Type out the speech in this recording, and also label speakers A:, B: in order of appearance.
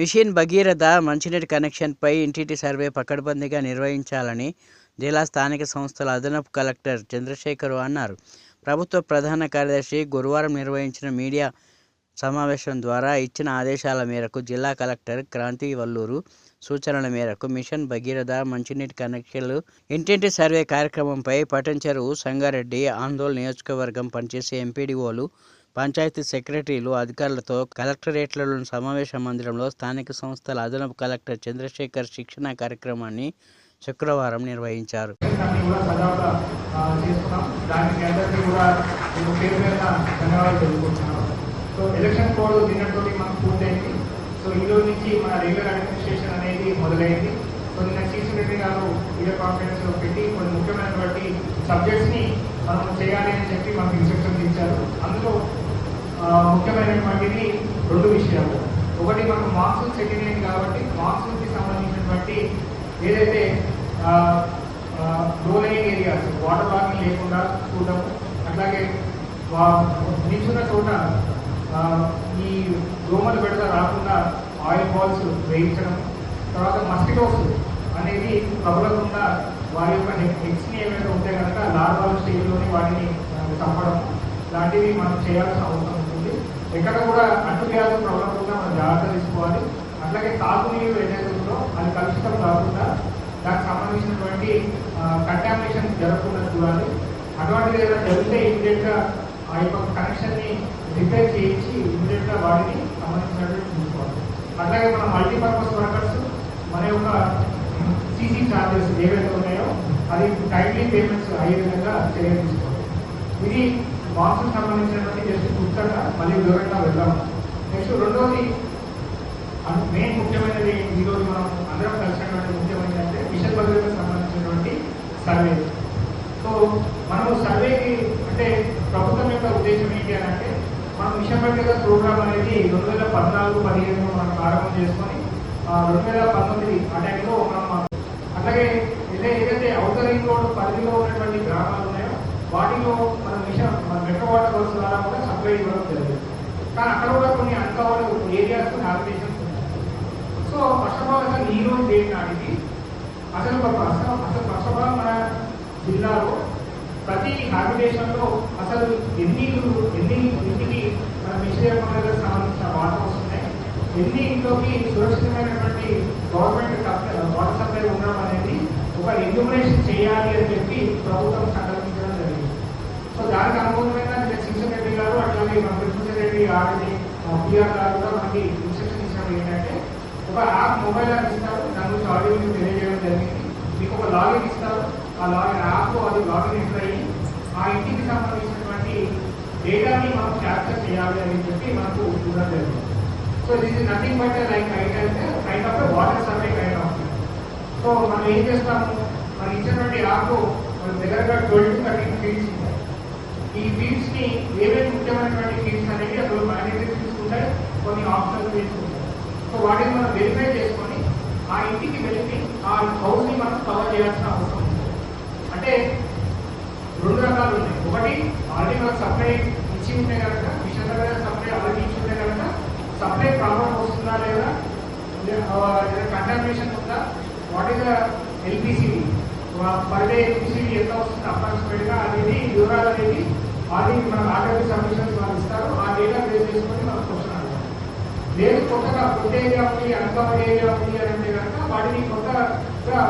A: Machine Bhagiratha మంచినీటి కనెక్షన్పై ఇంటింటి survey పకడ్బందీగా నిర్వహించాలని జిల్లా స్థానిక సంస్థల అదనపు కలెక్టర్ చంద్రశేఖర్ అన్నారు. ప్రభుత్వ ప్రధాన కార్యదర్శి గురువారం నిర్వహించిన మీడియా సమావేశం ద్వారా ఇచ్చిన ఆదేశాల మేరకు జిల్లా కలెక్టర్ క్రాంతి వల్లూరు సూచనల మేరకు మిషన్ భగీరథ మంచినీటి కనెక్షన్లు ఇంటింటి సర్వే కార్యక్రమంపై పటంచెరు సంగారెడ్డి ఆందోళన నియోజకవర్గం పనిచేసే ఎంపీడీఓలు పంచాయతీ సెక్రటరీలు అధికారులతో కలెక్టరేట్లలోని సమావేశ మందిరంలో స్థానిక సంస్థల అదనపు కలెక్టర్ చంద్రశేఖర్ శిక్షణ కార్యక్రమాన్ని శుక్రవారం నిర్వహించారు.
B: సో ఎలక్షన్ కోడ్ నిన్నతో మనకు పూర్తయింది. సో ఈ రోజు నుంచి మన రెగ్యులర్ అడ్మినిస్ట్రేషన్ అనేది మొదలైంది. సో నిన్న చీఫ్ సెక్రటరీ గారు వీడియో కాన్ఫరెన్స్లో పెట్టి కొన్ని ముఖ్యమైనటువంటి సబ్జెక్ట్స్ని మనం చేయాలి అని చెప్పి మనకు ఇన్స్ట్రక్షన్స్ ఇచ్చారు. ముఖ్యమైనటువంటిది రెండు విషయాలు. ఒకటి మనకు మాన్సూన్ సెకండ్ లైన్ కాబట్టి మాన్సూన్కి సంబంధించినటువంటి ఏదైతే లో లైన్ ఏరియాస్ వాటర్ లాగింగ్ లేకుండా చూడడం అట్లాగే వా- నిల్చున్న చోట ఈ దోమలు పెడత రాకుండా ఆయిల్ బాల్స్ వేయించడం. తర్వాత మస్కిటోస్ అనేది ప్రబలకుండా వారి యొక్క హెక్స్ని ఏమైనా ఉంటే కనుక లార్వాల్ స్టేజ్లోని వాటిని చంపడం లాంటివి మనం చేయాల్సిన అవసరం ఎక్కడ కూడా అంటు వ్యాధులు ప్రబలకుండా మనం జాగ్రత్త తీసుకోవాలి. అట్లాగే తాగునీరు ఏదైతే ఉందో అది కలుషితం కాకుండా దానికి సంబంధించినటువంటి కంటామినేషన్ జరగకుండా చూడాలి. అటువంటిది ఏదైనా జరిగితే ఇమీడియట్గా ఆ యొక్క కనెక్షన్ని రిపేర్ చేయించి ఇమీడియట్గా వాటిని సంబంధించినటువంటి చూసుకోవాలి. అట్లాగే మన మల్టీపర్పస్ వర్కర్స్ మన యొక్క సీసీ ఛార్జెస్ ఏవైతే ఉన్నాయో అది టైమ్లీ పేమెంట్స్ అయ్యే విధంగా చర్య తీసుకోవాలి. ఇది బాక్స్ సంబంధించినటువంటి జస్ట్ పుస్తకంగా మళ్ళీ వివరంగా వెళ్దాం. నెక్స్ట్ రెండోది మెయిన్ ముఖ్యమైనది ఈరోజు మనం అందరం కలిసినటువంటి ముఖ్యమైనది అంటే మిషన్ భద్రతకు సంబంధించినటువంటి సర్వే. సో మనము సర్వేకి అంటే ప్రభుత్వం యొక్క ఉద్దేశం ఏంటి అని అంటే మనం మిషన్ భద్రత ప్రోగ్రామ్ అనేది రెండు వేల పద్నాలుగు పదిహేను మనం ప్రారంభం చేసుకొని రెండు వేల పంతొమ్మిది ఆ టైంలో మనం అట్లాగే ఏదైతే ఏదైతే ఔటర్ రోడ్ పరిధిలో ఉన్నటువంటి గ్రామాలు ఉన్నాయో వాటిలో మన మిషన్ మన మెట్రో వాటర్ వర్క్స్ ద్వారా కూడా సప్లై ఇవ్వడం జరిగింది కానీ అక్కడ కూడా కొన్ని అన్కవర్డ్ ఏరియాస్ హ్యాబిటేషన్స్ ఉన్నాయి సో ఫస్ట్ ఆఫ్ ఆల్ అసలు ఈ రోజు డేట్ నాటికి అసలు ఒక అసలు అసలు ఫస్ట్ ఆఫ్ ఆల్ మన జిల్లాలో ప్రతి హ్యాబిటేషన్లో అసలు ఎన్ని ఎన్ని ఇంటికి మన మిషన్ సంబంధించిన వాటర్ వస్తున్నాయి ఎన్ని ఇంట్లోకి సురక్షితమైనటువంటి గవర్నమెంట్ వాటర్ సప్లై ఉండడం అనేది ఒక ఎన్యూమరేషన్ చేయాలి అని చెప్పి ప్రభుత్వం సంకల్పించడం జరిగింది సో దానికి అనుగుణంగా శిక్షణ రెడ్డి గారు అట్లాగే మన ప్రిన్సిపల్ పిఆర్ గారు కూడా మనకి ఇన్స్ట్రక్షన్ ఇచ్చినప్పుడు ఏంటంటే ఒక యాప్ మొబైల్ యాప్ ఇస్తారు దాని గురించి ఆడియో తెలియజేయడం జరిగింది. మీకు ఒక లాగిన్ ఇస్తారు ఆ లాగిన్ యాప్ అది లాగిన్ ఎంటర్ అయ్యి ఆ ఇంటికి సంబంధించినటువంటి డేటాని మనం క్యాప్చర్ చేయాలి అని చెప్పి మనకు చూడడం జరిగింది. So this is nothing but like kind అంటే kind of water survey kind of so మనం ఏం చేస్తాము? మనం ఇచ్చినటువంటి యాప్ మన దగ్గరగా ట్వెల్వ్ టు థర్టీన్ ఫీల్డ్స్ ఈ ఫీల్డ్స్ని ఏవైతే ముఖ్యమైనటువంటి ఫీల్డ్స్ అనేవి అసలు మ్యాండేటరీ తీసుకుంటారు కొన్ని ఆప్షన్స్ తీసుకుంటారు సో వాటిని మనం వెరిఫై చేసుకొని ఆ ఇంటికి వెళ్ళి ఆ హౌస్ని మనం కవర్ చేయాల్సిన అవసరం ఉంది. అంటే రెండు రకాలు ఉన్నాయి. ఒకటి ఆల్రెడీ మనకు సప్లై ఇచ్చి ఉంటే కనుక మిషన్ దగ్గర సప్లై ఆల్రెడీ ఇచ్చి ఉంటే కనుక సప్లై ప్రాబ్లం వస్తుందా లేదా? కంటామినేషన్ ఉందా? What is LPC per day నుంచి ఎంత వస్తుంది అప్రాక్సిమేట్గా అనేది వివరాలు అనేది ఆల్రెడీ మన ఆర్డర్ సబ్మిషన్స్ వాళ్ళు ఇస్తారు. ఆ డేటా బేస్ చేసుకొని మనం క్వశ్చన్ అడగాలి. లేదు కొత్తగా ఫుడ్ ఏరియా ఉంది అన్కవర్ ఏరియా ఉంది అని అంటే కనుక వాటిని కొత్తగా